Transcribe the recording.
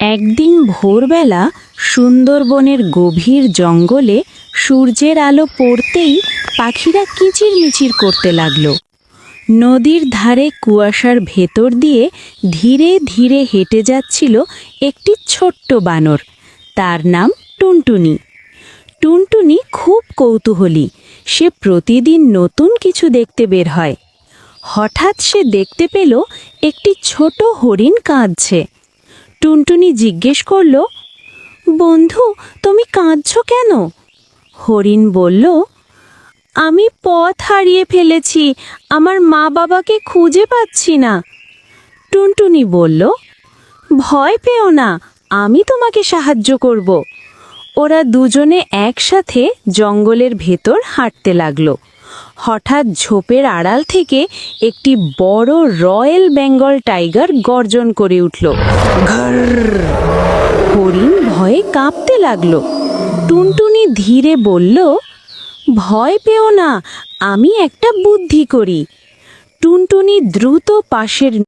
একদিন ভোরবেলা সুন্দরবনের গভীর জঙ্গলে সূর্যের আলো পড়তেই পাখিরা কিচিরমিচির করতে লাগল। নদীর ধারে কুয়াশার ভেতর দিয়ে ধীরে ধীরে হেঁটে যাচ্ছিল একটি ছোট্ট বানর। তার নাম টুনটুনি। টুনটুনি খুব কৌতূহলী। সে প্রতিদিন নতুন কিছু দেখতে বের হয়। হঠাৎ সে দেখতে পেল একটি ছোট হরিণ কাঁদছে। টুনটুনি জিজ্ঞেস করল, বন্ধু, তুমি কাঁদছ কেন? হরিণ বলল, আমি পথ হারিয়ে ফেলেছি, আমার মা বাবাকে খুঁজে পাচ্ছি না। টুনটুনি বলল, ভয় পেও না, আমি তোমাকে সাহায্য করব। ওরা দুজনে একসাথে জঙ্গলের ভেতর হাঁটতে লাগল। হঠাৎ ঝোপের আড়াল থেকে একটি বড় রয়্যাল বেঙ্গল টাইগার গর্জন করে উঠল। হরিণ ভয়ে কাঁপতে লাগল। টুনটুনি ধীরে বলল ভয় পেও না আমি একটা বুদ্ধি করি। টুনটুনি দ্রুত পাশের